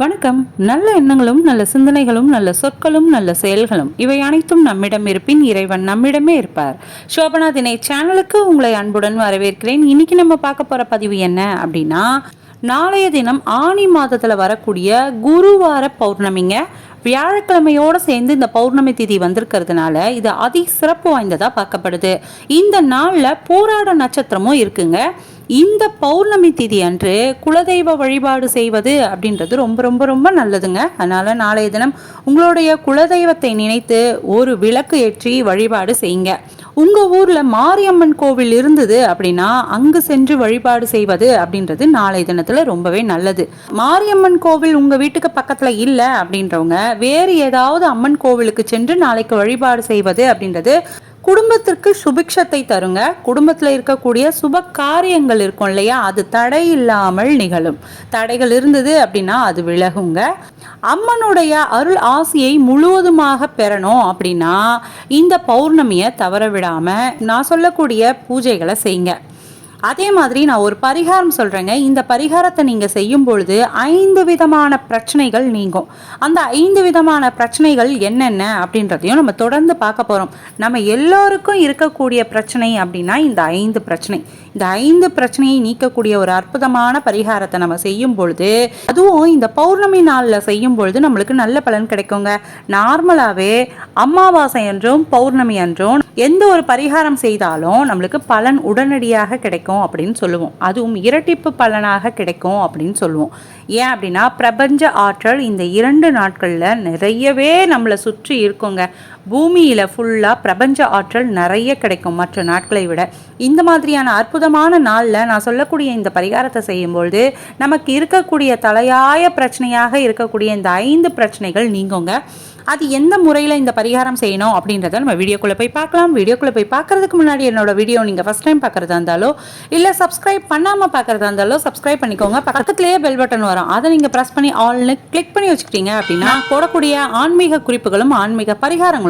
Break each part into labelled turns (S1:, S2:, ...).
S1: வணக்கம். நல்ல எண்ணங்களும் நல்ல சிந்தனைகளும் நல்ல சொற்களும் நல்ல செயல்களும் இவை அனைத்தும் நம்மிடம் இருப்பின் இறைவன் நம்மிடமே இருப்பார். சோபனா தினை சேனலுக்கு உங்களை அன்புடன் வரவேற்கிறேன். இன்னைக்கு நம்ம பார்க்க போற பதிவு என்ன அப்படின்னா நாளைய தினம் ஆனி மாதத்துல வரக்கூடிய குருவார பௌர்ணமிங்க. வியாழக்கிழமையோடு சேர்ந்து இந்த பௌர்ணமி திதி வந்திருக்கிறதுனால இது அதி சிறப்பு வாய்ந்ததாக பார்க்கப்படுது. இந்த நாளில் போராட நட்சத்திரமும் இருக்குங்க. இந்த பௌர்ணமி திதி அன்று குலதெய்வ வழிபாடு செய்வது அப்படின்றது ரொம்ப ரொம்ப ரொம்ப நல்லதுங்க. அதனால் நாளைய தினம் உங்களுடைய குலதெய்வத்தை நினைத்து ஒரு விளக்கு ஏற்றி வழிபாடு செய்யுங்க. உங்கள் ஊரில் மாரியம்மன் கோவில் இருந்தது அப்படின்னா அங்கு சென்று வழிபாடு செய்வது அப்படின்றது நாளைய தினத்தில் ரொம்பவே நல்லது. மாரியம்மன் கோவில் உங்கள் வீட்டுக்கு பக்கத்தில் இல்லை அப்படின்றவங்க வேறு ஏதாவது அம்மன் கோவிலுக்கு சென்று நாளைக்கு வழிபாடு செய்வது அப்படின்றது குடும்பத்திற்கு சுபிக்ஷத்தை தருங்க. குடும்பத்தில் இருக்கக்கூடிய சுப காரியங்கள் இருக்கும் இல்லையா? அது தடை இல்லாமல் நிகழும். தடைகள் இருந்தது அப்படின்னா அது விலகுங்க. அம்மனுடைய அருள் ஆசையை முழுவதுமாக பெறணும் அப்படின்னா இந்த பௌர்ணமியை தவற விடாம நான் சொல்லக்கூடிய பூஜைகளை செய்யுங்க. அதே மாதிரி நான் ஒரு பரிகாரம் சொல்கிறேங்க இந்த பரிகாரத்தை நீங்கள் செய்யும் பொழுது ஐந்து விதமான பிரச்சனைகள் நீங்கும். அந்த ஐந்து விதமான பிரச்சனைகள் என்னென்ன அப்படின்றதையும் நம்ம தொடர்ந்து பார்க்க போகிறோம் நம்ம எல்லோருக்கும் இருக்கக்கூடிய பிரச்சனை அப்படின்னா இந்த ஐந்து பிரச்சனை. இந்த ஐந்து பிரச்சனையை நீக்கக்கூடிய ஒரு அற்புதமான பரிகாரத்தை நம்ம செய்யும் பொழுது அதுவும் இந்த பௌர்ணமி நாளில் செய்யும் பொழுது நம்மளுக்கு நல்ல பலன் கிடைக்குங்க. நார்மலாகவே அமாவாசை என்றும் பௌர்ணமி என்றும் எந்த ஒரு பரிகாரம் செய்தாலும் நம்மளுக்கு பலன் உடனடியாக கிடைக்கும். அப்படின்னு சொல்லுவோம். அதுவும் இரட்டிப்பு பலனாக கிடைக்கும் அப்படின்னு சொல்லுவோம். ஏன் அப்படின்னா பிரபஞ்ச ஆற்றல் இந்த இரண்டு நாட்களில் நிறையவே நம்மளை சுற்றி இருக்குங்க. பூமியில் ஃபுல்லாக பிரபஞ்ச ஆற்றல் நிறைய கிடைக்கும் மற்ற நாட்களை விட. இந்த மாதிரியான அற்புதமான நாளில் நான் சொல்லக்கூடிய இந்த பரிகாரத்தை செய்யும்பொழுது நமக்கு இருக்கக்கூடிய தலையாய பிரச்சனையாக இருக்கக்கூடிய இந்த ஐந்து பிரச்சனைகள் நீங்குங்க. அது எந்த முறையில் இந்த பரிகாரம் செய்யணும் அப்படின்றத நம்ம வீடியோக்குள்ளே போய் பார்க்கலாம். வீடியோக்குள்ளே போய் பார்க்கறதுக்கு முன்னாடி என்னோட வீடியோ நீங்கள் ஃபஸ்ட் டைம் பார்க்குறதா இருந்தாலோ இல்லை சப்ஸ்கிரைப் பண்ணாமல் பார்க்குறதா இருந்தாலோ சப்ஸ்கிரைப் பண்ணிக்கோங்க. பக்கத்துலேயே பெல் பட்டன் வரும். அதை நீங்கள் ப்ரெஸ் பண்ணி ஆல்னு கிளிக் பண்ணி வச்சுக்கிட்டீங்க அப்படின்னா போடக்கூடிய ஆன்மீக குறிப்புகளும் ஆன்மீக பரிகாரங்களும்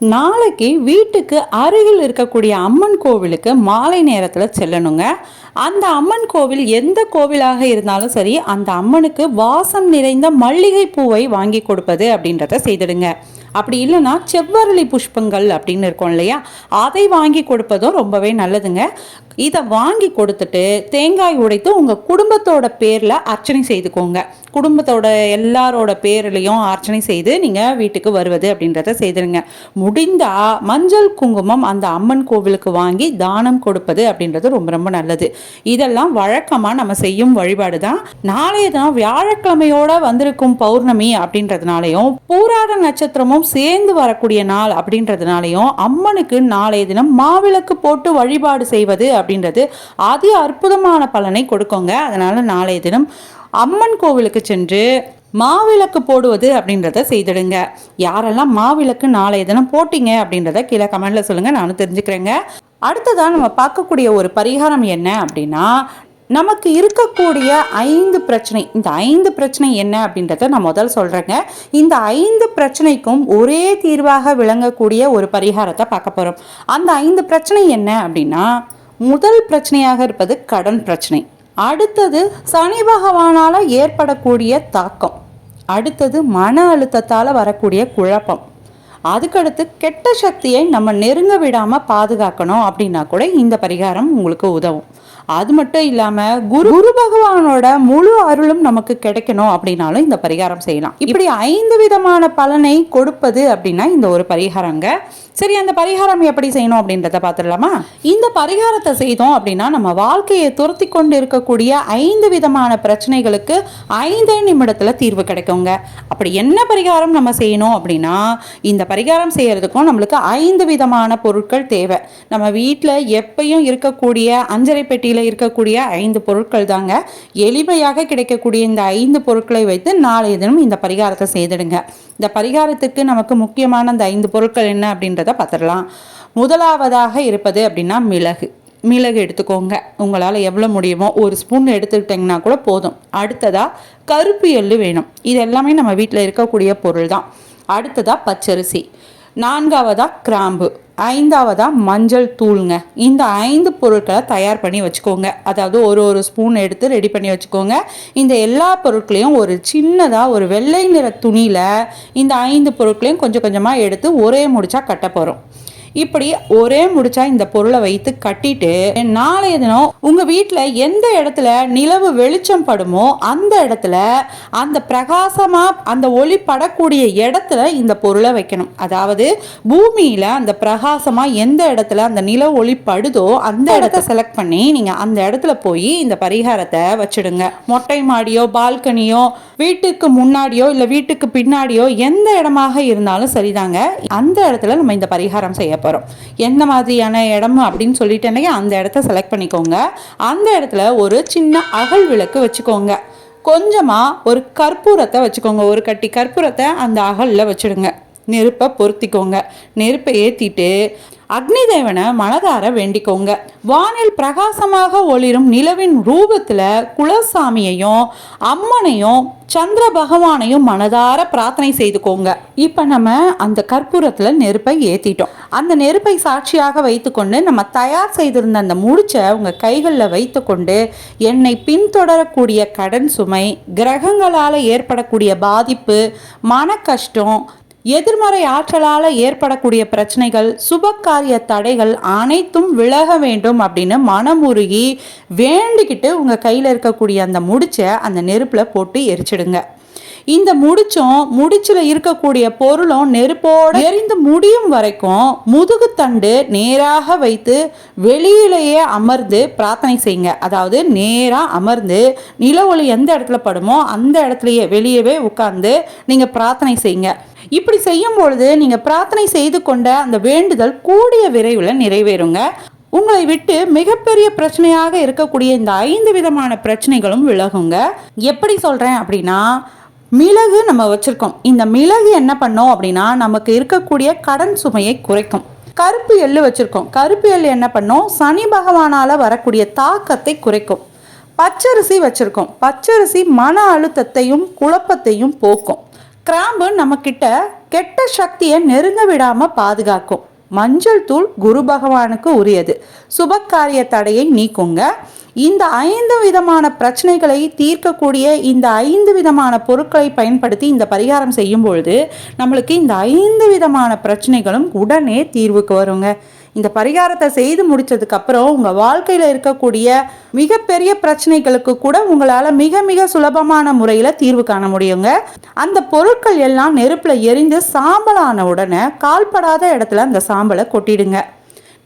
S1: நாளைக்கு வீட்டுக்கு அருகில் இருக்கக்கூடிய அம்மன் கோவிலுக்கு மாலை நேரத்தில் செல்லணுங்க. அந்த அம்மன் கோவில் எந்த கோவிலாக இருந்தாலும் சரி அந்த அம்மனுக்கு வாசம் நிறைந்த மல்லிகை பூவை வாங்கி கொடுப்பது அப்படின்றத செய்திடுங்க. அப்படி இல்லைன்னா செவ்வரளி புஷ்பங்கள் அப்படின்னு இருக்கும் இல்லையா? அதை வாங்கி கொடுப்பதும் ரொம்பவே நல்லதுங்க. இதை வாங்கி கொடுத்துட்டு தேங்காய் உடைத்து உங்கள் குடும்பத்தோட பேரில் அர்ச்சனை செய்துக்கோங்க. குடும்பத்தோட எல்லாரோட பேர்லையும் அர்ச்சனை செய்து நீங்கள் வீட்டுக்கு வருவது அப்படின்றத செய்திருங்க. முடிந்தால் மஞ்சள் குங்குமம் அந்த அம்மன் கோவிலுக்கு வாங்கி தானம் கொடுப்பது அப்படின்றது ரொம்ப ரொம்ப நல்லது. இதெல்லாம் வழக்கமாக நம்ம செய்யும் வழிபாடு தான் நாளைய தான் வியாழக்கிழமையோட வந்திருக்கும் பௌர்ணமி அப்படின்றதுனாலையும் பூராட நட்சத்திரமும் சேர்ந்து வரக்கூடிய நாள் அப்படின்றதுனாலையும் அம்மனுக்கு நாளைய தினம் மாவிளக்கு போட்டு வழிபாடு செய்வது அப்படின்றது அது அற்புதமான பலனை கொடுக்குங்க. அதனால் நாளைய தினம் அம்மன் கோவிலுக்கு சென்று மாவிளக்கு போடுவது அப்படின்றத செய்திடுங்க. யாரெல்லாம் மாவிளக்கு நாளைய தினம் போட்டீங்க அப்படின்றத கீழே கமெண்ட்ல சொல்லுங்க. நானும் தெரிஞ்சுக்கிறேங்க. அடுத்ததான் நம்ம பார்க்கக்கூடிய ஒரு பரிகாரம் என்ன அப்படின்னா நமக்கு இருக்கக்கூடிய ஐந்து பிரச்சனை. இந்த ஐந்து பிரச்சனை என்ன அப்படின்றத நான் முதல் சொல்கிறேங்க இந்த ஐந்து பிரச்சனைக்கும் ஒரே தீர்வாக விளங்கக்கூடிய ஒரு பரிகாரத்தை பார்க்க போகிறோம் அந்த ஐந்து பிரச்சனை என்ன அப்படின்னா முதல் பிரச்சனையாக இருப்பது கடன் பிரச்சனை. அடுத்தது சனி பகவானால் ஏற்படக்கூடிய தாக்கம். அடுத்தது மன அழுத்தத்தால் வரக்கூடிய குழப்பம். அதுக்கடுத்து கெட்ட சக்தியை நம்ம நெருங்க விடாமல் பாதுகாக்கணும் அப்படின்னா கூட இந்த பரிகாரம் உங்களுக்கு உதவும். அது மட்டும் இல்லாமல் குரு குரு பகவானோட முழு அருளும் நமக்கு கிடைக்கணும் அப்படின்னாலும் இந்த பரிகாரம் செய்யலாம். இப்படி ஐந்து விதமான பலனை கொடுப்பது அப்படின்னா இந்த ஒரு பரிகாரங்க. சரி அந்த பரிகாரம் எப்படி செய்யணும் அப்படின்றத பார்த்துடலாமா இந்த பரிகாரத்தை செய்தோம் அப்படின்னா நம்ம வாழ்க்கையை துரத்தி கொண்டு இருக்கக்கூடிய ஐந்து விதமான பிரச்சனைகளுக்கு ஐந்தே நிமிடத்தில் தீர்வு கிடைக்குங்க. அப்படி என்ன பரிகாரம் நம்ம செய்யணும் அப்படின்னா இந்த பரிகாரம் செய்யறதுக்கும் நம்மளுக்கு ஐந்து விதமான பொருட்கள் தேவை. நம்ம வீட்டில் எப்பயும் இருக்கக்கூடிய அஞ்சரை பெட்டியில் இருக்கக்கூடிய ஐந்து பொருட்கள் தாங்க. எளிமையாக கிடைக்கக்கூடிய இந்த ஐந்து பொருட்களை வைத்து நாளைய தினம் இந்த பரிகாரத்தை செய்திடுங்க. இந்த பரிகாரத்துக்கு நமக்கு முக்கியமான அந்த ஐந்து பொருட்கள் என்ன அப்படின்றத பார்த்துடலாம். முதலாவதாக இருப்பது அப்படின்னா மிளகு. மிளகு எடுத்துக்கோங்க. உங்களால் எவ்வளோ முடியுமோ ஒரு ஸ்பூன் எடுத்துக்கிட்டிங்கன்னா கூட போதும். அடுத்ததாக கருப்பு எள்ளு வேணும். இது எல்லாமே நம்ம வீட்டில் இருக்கக்கூடிய பொருள் தான். அடுத்ததாக பச்சரிசி. நான்காவதாக கிராம்பு. ஐந்தாவதாக மஞ்சள் தூளுங்க. இந்த ஐந்து பொருட்களை தயார் பண்ணி வச்சுக்கோங்க. அதாவது ஒரு ஒரு ஸ்பூன் எடுத்து ரெடி பண்ணி வச்சுக்கோங்க. இந்த எல்லா பொருட்களையும் ஒரு சின்னதாக ஒரு வெள்ளை நிற துணியில் இந்த ஐந்து பொருட்களையும் கொஞ்சம் கொஞ்சமாக எடுத்து ஒரே முடிச்சா கட்ட போகிறோம் இப்படி ஒரே முடிச்சா இந்த பொருளை வைத்து கட்டிட்டு நாளைய தினம் உங்க வீட்டில் எந்த இடத்துல நிலவு வெளிச்சம் படுமோ அந்த இடத்துல அந்த பிரகாசமா அந்த ஒளி படக்கூடிய இடத்துல இந்த பொருளை வைக்கணும். அதாவது பூமியில அந்த பிரகாசமா எந்த இடத்துல அந்த நில ஒளி படுதோ அந்த இடத்த செலக்ட் பண்ணி நீங்க அந்த இடத்துல போய் இந்த பரிகாரத்தை வச்சிடுங்க. மொட்டை மாடியோ பால்கனியோ வீட்டுக்கு முன்னாடியோ இல்லை வீட்டுக்கு பின்னாடியோ எந்த இடமாக இருந்தாலும் சரிதாங்க. அந்த இடத்துல நம்ம இந்த பரிகாரம் செய்ய போகிறோம் எந்த மாதிரியான இடம் அப்படின்னு சொல்லிட்டேனே அந்த இடத்த செலக்ட் பண்ணிக்கோங்க. அந்த இடத்துல ஒரு சின்ன அகல் விளக்கு வச்சுக்கோங்க. கொஞ்சமாக ஒரு கற்பூரத்தை வச்சுக்கோங்க. ஒரு கட்டி கற்பூரத்தை அந்த அகலில் வச்சுடுங்க. நெருப்பை பொருத்திக்கோங்க. நெருப்பை ஏற்றிட்டு அக்னி தேவனை மனதார வேண்டிக்கோங்க. வானில் பிரகாசமாக ஒளிரும் நிலவின் ரூபத்தில் குலசாமியையும் அம்மனையும் சந்திர பகவானையும் மனதார பிரார்த்தனை செய்துக்கோங்க. இப்போ நம்ம அந்த கற்பூரத்தில் நெருப்பை ஏற்றிட்டோம் அந்த நெருப்பை சாட்சியாக வைத்துக்கொண்டு நம்ம தயார் செய்திருந்த அந்த முடிச்சை உங்கள் கைகளில் வைத்துக்கொண்டு என்னை பின்தொடரக்கூடிய கடன் சுமை கிரகங்களால் ஏற்படக்கூடிய பாதிப்பு மன கஷ்டம் எதிர்மறை ஆற்றலால் ஏற்படக்கூடிய பிரச்சனைகள் சுபக்காரிய தடைகள் அனைத்தும் விலக வேண்டும் அப்படின்னு மனமுருகி வேண்டிக்கிட்டு உங்கள் கையில் இருக்கக்கூடிய அந்த முடிச்சை அந்த நெருப்பில் போட்டு எரிச்சிடுங்க. இந்த முடிச்சும் முடிச்சில் இருக்கக்கூடிய பொருளும் நெருப்போடு எரிந்து முடியும் வரைக்கும் முதுகுத்தண்டு நேராக வைத்து வெளியிலேயே அமர்ந்து பிரார்த்தனை செய்யுங்க. அதாவது நேராக அமர்ந்து நில ஒளி எந்த இடத்துல படுமோ அந்த இடத்துலையே வெளியவே உட்காந்து நீங்கள் பிரார்த்தனை செய்யுங்க. இப்படி செய்யும் பொழுது நீங்கள் பிரார்த்தனை செய்து கொண்ட அந்த வேண்டுதல் கூடிய விரைவில் நிறைவேறுங்க. உங்களை விட்டு மிகப்பெரிய பிரச்சனையாக இருக்கக்கூடிய இந்த ஐந்து விதமான பிரச்சனைகளும் விலகுங்க. எப்படி சொல்கிறேன் அப்படின்னா மிளகு நம்ம வச்சுருக்கோம். இந்த மிளகு என்ன பண்ணோம் அப்படின்னா நமக்கு இருக்கக்கூடிய கடன் சுமையை குறைக்கும். கருப்பு எள்ளு வச்சுருக்கோம். கருப்பு எள்ளு என்ன பண்ணோம்? சனி பகவானால் வரக்கூடிய தாக்கத்தை குறைக்கும். பச்சரிசி வச்சுருக்கோம். பச்சரிசி மன அழுத்தத்தையும் குழப்பத்தையும் போக்கும். கிராம்பு நம்மக்கிட்ட கெட்ட சக்தியை நெருங்க விடாமல் பாதுகாக்கும். மஞ்சள் தூள் குரு பகவானுக்கு உரியது. சுபக்காரிய தடையை நீக்குங்க. இந்த ஐந்து விதமான பிரச்சனைகளை தீர்க்கக்கூடிய இந்த ஐந்து விதமான பொருட்களை பயன்படுத்தி இந்த பரிகாரம் செய்யும் பொழுது நம்மளுக்கு இந்த ஐந்து விதமான பிரச்சனைகளும் உடனே தீர்வுக்கு வருங்க. இந்த பரிகாரத்தை செய்து முடிச்சதுக்கு அப்புறம் உங்க வாழ்க்கையில இருக்கக்கூடிய மிகப்பெரிய பிரச்சனைகளுக்கு கூட உங்களால மிக மிக சுலபமான முறையில தீர்வு காண முடியுங்க. அந்த பொருட்கள் எல்லாம் நெருப்புல எரிந்து சாம்பலான உடனே கால்படாத இடத்துல அந்த சாம்பலை கொட்டிடுங்க.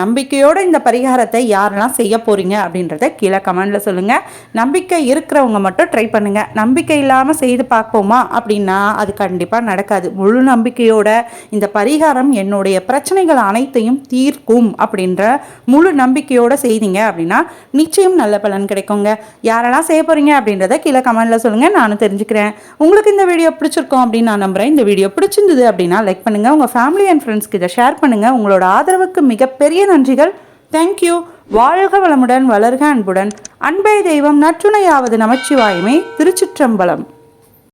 S1: நம்பிக்கையோடு இந்த பரிகாரத்தை யாரெல்லாம் செய்ய போகிறீங்க அப்படின்றத கீழே கமெண்டில் சொல்லுங்கள் நம்பிக்கை இருக்கிறவங்க மட்டும் ட்ரை பண்ணுங்கள் நம்பிக்கை இல்லாமல் செய்து பார்ப்போமா அப்படின்னா அது கண்டிப்பாக நடக்காது. முழு நம்பிக்கையோட இந்த பரிகாரம் என்னுடைய பிரச்சனைகள் அனைத்தையும் தீர்க்கும் அப்படின்ற முழு நம்பிக்கையோடு செய்தீங்க அப்படின்னா நிச்சயம் நல்ல பலன் கிடைக்குங்க. யாரெல்லாம் செய்ய போகிறீங்க அப்படின்றத கீழே கமெண்டில் சொல்லுங்கள் நானும் தெரிஞ்சுக்கிறேன். உங்களுக்கு இந்த வீடியோ பிடிச்சிருக்கோம் அப்படின்னு நான் நம்புகிறேன் இந்த வீடியோ பிடிச்சிருந்தது அப்படின்னா லைக் பண்ணுங்கள் உங்கள் ஃபேமிலி அண்ட் ஃப்ரெண்ட்ஸ்க்கு இதை ஷேர் பண்ணுங்கள் உங்களோட ஆதரவுக்கு மிகப்பெரிய நன்றிகள். தேங்க்யூ வாழ்க வளமுடன் வளர்க அன்புடன். அன்பை தெய்வம் நற்றுணையாவது நமச்சிவாயுமே. திருச்சிற்றம்பலம்.